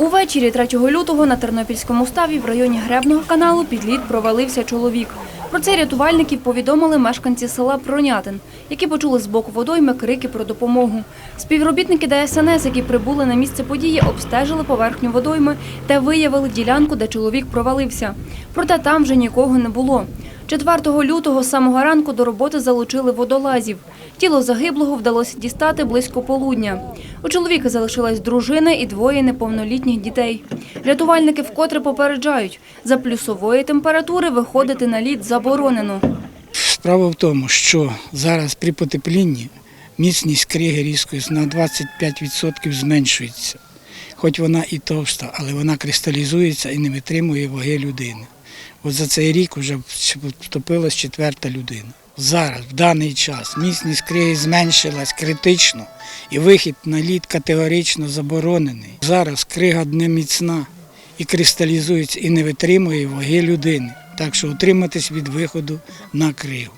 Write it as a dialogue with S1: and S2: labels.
S1: Увечері 3 лютого на Тернопільському ставі в районі Гребного каналу під лід провалився чоловік. Про це рятувальників повідомили мешканці села Пронятин, які почули з боку водойми крики про допомогу. Співробітники ДСНС, які прибули на місце події, обстежили поверхню водойми та виявили ділянку, де чоловік провалився. Проте там вже нікого не було. 4 лютого з самого ранку до роботи залучили водолазів. Тіло загиблого вдалося дістати близько полудня. У чоловіка залишилась дружина і двоє неповнолітніх дітей. Рятувальники вкотре попереджають, за плюсової температури виходити на лід заборонено.
S2: Справа в тому, що зараз при потеплінні міцність криги різкою на 25% зменшується. Хоч вона і товста, але вона кристалізується і не витримує ваги людини. От за цей рік вже втопилась четверта людина. Зараз, в даний час, міцність криги зменшилась критично і вихід на лід категорично заборонений. Зараз крига не міцна і кристалізується і не витримує ваги людини. Так що утриматись від виходу на кригу.